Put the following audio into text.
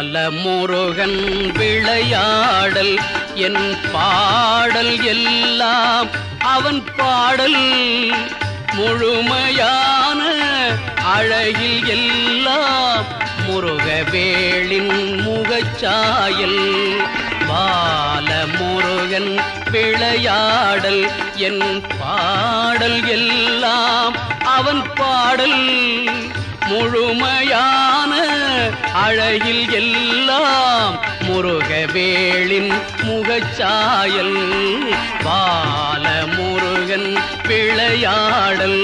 பல முருகன் விளையாடல் என் பாடல் எல்லாம் அவன் பாடல். முழுமையான அழகில் எல்லாம் முருகவேளின் முகச்சாயல். பால முருகன் விளையாடல் என் பாடல் எல்லாம் அவன் பாடல். முழுமையான அழகில் எல்லாம் முருகவேளின் முகச்சாயல் பால முருகன் பிழையாடல்